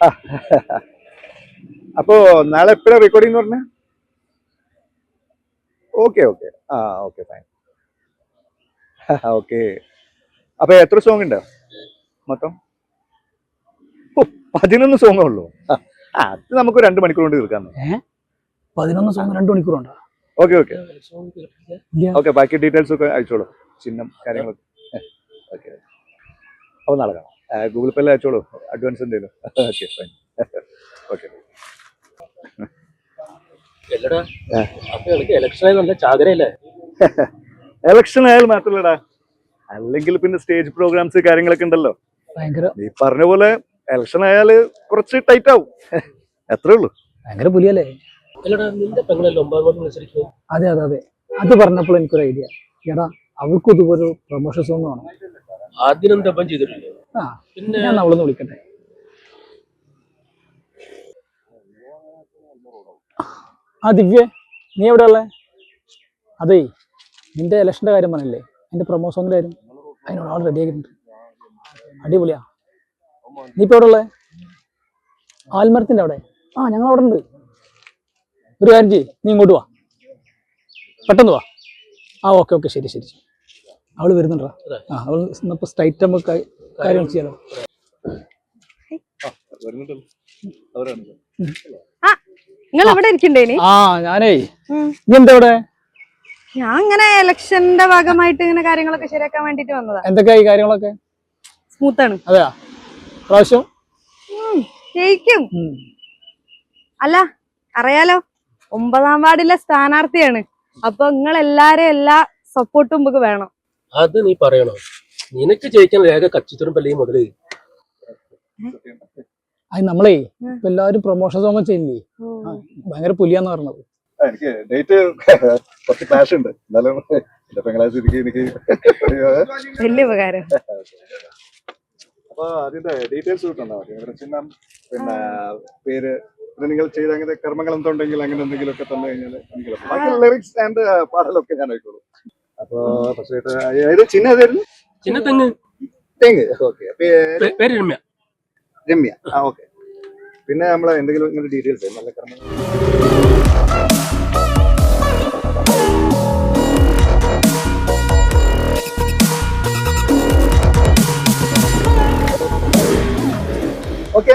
അപ്പോ നാളെ എപ്പോഴാ റെക്കോർഡിംഗ് എന്ന് പറഞ്ഞ? ഓക്കെ ഓക്കെ ആ ഓക്കെ ഫൈൻ ഓക്കെ അപ്പൊ എത്ര സോങ് ഉണ്ട് മൊത്തം? ഓ പതിനൊന്ന് സോങ്ങേ ഉള്ളൂ. അത് നമുക്ക് രണ്ട് മണിക്കൂർ കൊണ്ട് തീർക്കാം പതിനൊന്ന് സോങ് രണ്ട് മണിക്കൂറുണ്ടോ ഓക്കെ ഓക്കെ ഓക്കെ ബാക്കി ഡീറ്റെയിൽസ് ഒക്കെ അയച്ചോളൂ. ചിഹ്നം കാര്യങ്ങളൊക്കെ. ഓക്കെ അപ്പോൾ നാളെ കാണാം. ഗൂഗിൾ പേയിൽ അയച്ചോളൂ. അഡ്വാൻസ് എന്തെങ്കിലും ഓക്കെ ഫൈൻ ഓക്കെ എലക്ഷൻ ആയാലും മാത്രമല്ലടാ. അല്ലെങ്കിൽ പിന്നെ സ്റ്റേജ് പ്രോഗ്രാംസ് കാര്യങ്ങളൊക്കെ ഉണ്ടല്ലോ. നീ പറഞ്ഞ പോലെ എലക്ഷൻ ആയാൽ കുറച്ച് ടൈറ്റ് ആവും. അത്രേ ഉള്ളൂ. ഭയങ്കര പുലിയല്ലേ? അതെ അതെ അതെ. അത് പറഞ്ഞപ്പോൾ എനിക്കൊരു ഐഡിയ എടാ അവൾക്കും ഇതുപോലെ പ്രൊമോഷൻ സോങ് വേണം. ആദ്യം ദപ്പം ചെയ്തിട്ടില്ലേ? ആ പിന്നെ ഞാൻ അവളൊന്ന് വിളിക്കട്ടെ. ആ ദിവ്യ നീ എവിടെ ഉള്ളേ? അതേ നിന്റെ ഇലക്ഷന്റെ കാര്യം പറഞ്ഞില്ലേ? എന്റെ പ്രൊമോ സോങ്ങിന്റെ കാര്യം. അതിനോട് ആൾ റെഡി ആക്കിയിട്ടുണ്ട്. അടിപൊളിയാ. നീ ഇപ്പൊ എവിടെ ഉള്ളേ? ആൽമരത്തിന്റെ അവിടെ. ആ ഞങ്ങൾ അവിടെ ഉണ്ട്. ഒരു കാര്യം ചെയ്യ് നീ ഇങ്ങോട്ട് വാ. പെട്ടെന്ന് വാ. ആ ഓക്കെ ഓക്കെ ശരി ശരി ശരി. അവൾ വരുന്നുണ്ടോ? ആ അവൾ ഇന്നിപ്പോ സ്ട്രൈറ്റ് നമുക്ക് കാര്യം ചെയ്യാലോ? ആ നിങ്ങൾ ഇരിക്കണ്ടേനി ആ ഞാനേ നീ എന്താ ഇവിടെ? ഞാൻ ഇങ്ങനെ ഇലക്ഷന്റെ ഭാഗമായിട്ട് ഇങ്ങനെ കാര്യങ്ങളൊക്കെ ശരിയാക്കാൻ വേണ്ടിട്ട് വന്നതാ. എന്തൊക്കെയാ ഈ കാര്യങ്ങളൊക്കെ? സ്മൂത്താണ് അതെയാ? പ്രാവശ്യം? ജയിക്കും. അല്ല അറിയാലോ ഒമ്പതാം വാർഡിലെ സ്ഥാനാർത്ഥിയാണ്. അപ്പൊ നിങ്ങൾ എല്ലാരും എല്ലാ സപ്പോർട്ടും നമുക്ക് വേണം. അത് നീ പറയണോ. നിനക്ക് ജയിക്കാൻ രേഖ കച്ചിത്തുറുമ്പല്ലേ മുതൽ. അത് നമ്മളേ. ഇപ്പൊ എല്ലാവരും പ്രൊമോഷൻ സോങ് ചെയ്യില്ലേ ഭയങ്കര പുലിയാന്ന് പറഞ്ഞത്. എനിക്ക് ഡേറ്റ് കുറച്ച് ക്ലാഷ് ഉണ്ട്. എന്നാലും എന്റെ പെങ്ങളെ സ്ഥിതിക്ക് എനിക്ക് വലിയ ഉപകാരം. അപ്പൊ അതിന്റെ ഡീറ്റെയിൽസ് കിട്ടണ്ടോ മതി ചിഹ്നം പിന്നെ പേര് പിന്നെ നിങ്ങൾ ചെയ്ത അങ്ങനെ കർമ്മങ്ങൾ എന്തുണ്ടെങ്കിൽ അങ്ങനെ എന്തെങ്കിലും ഒക്കെ തന്നു കഴിഞ്ഞാൽ ലിറിക്സ് ആൻഡ് പാടലൊക്കെ ഞാൻ ആയിക്കോളൂ അപ്പൊ ഏത് ചിഹ്നം ഏതായിരുന്നു? ചിന്ന തെങ്ങ്. തെങ്ങ്. ഓക്കെ. പേര് രമ്യ. രമ്യ. ആ ഓക്കെ. പിന്നെ നമ്മൾ എന്തെങ്കിലും ഇങ്ങനെ ഡീറ്റെയിൽസ് നല്ല കർമ്മ ഓക്കെ.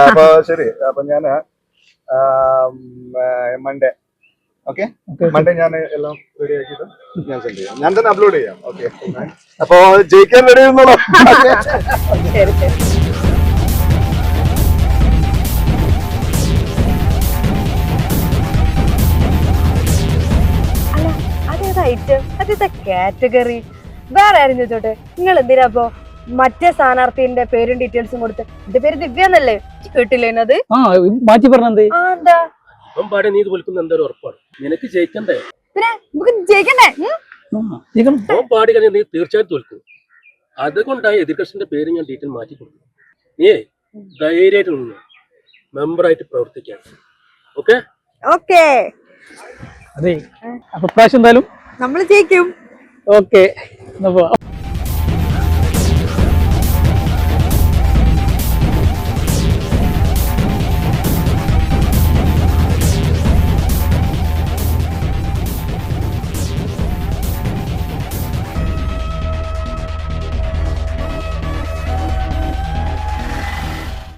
അപ്പൊ ശരി. അപ്പൊ ഞാൻ മൺഡേ ഓക്കെ മണ്ടേ ഞാൻ എല്ലാം റെഡി ആക്കിയിട്ട് ഞാൻ സെൻഡ് ചെയ്യാം. ഞാൻ തന്നെ അപ്ലോഡ് ചെയ്യാം. ഓക്കെ അപ്പൊ ജയിക്കാൻ റെഡി അതേതാ ഐറ്റം അതേതാ കാറ്റഗറി വേറെ ആരും ചോദിച്ചോട്ടെ? നിങ്ങൾ എന്തിനാ അപ്പൊ മറ്റേ സ്ഥാനാർത്ഥിന്റെ പേരും ഡീറ്റെയിൽസും കൊടുത്ത്? എന്റെ പേര് ദിവ്യ എന്നല്ലേ? കേട്ടില്ലേനത് ആ മാറ്റി പറഞ്ഞത്. എന്താ? അവൻ പാടെ നീ ഇത് വിളിക്കുന്ന എന്തായാലും ഉറപ്പാണ്? നിനക്ക് ജയിക്കണ്ടേ? പിന്നെ നമുക്ക് ജയിക്കണ്ടേ? അവൻ പാടി കഴിഞ്ഞാൽ നീ തീർച്ചയായിട്ടും തോൽക്കും. അതുകൊണ്ടായി എതിർകക്ഷന്റെ പേര് ഞാൻ ഡീറ്റെയിൽ മാറ്റി കൊടുക്കും നീ ധൈര്യമായിട്ട് നിന്ന് മെമ്പറായിട്ട് പ്രവർത്തിക്കാൻ. ഓക്കെ ഓക്കെ അതെ. അപ്പൊ പ്രാവശ്യം എന്തായാലും നമ്മൾ ജയിക്കും. ഓക്കെ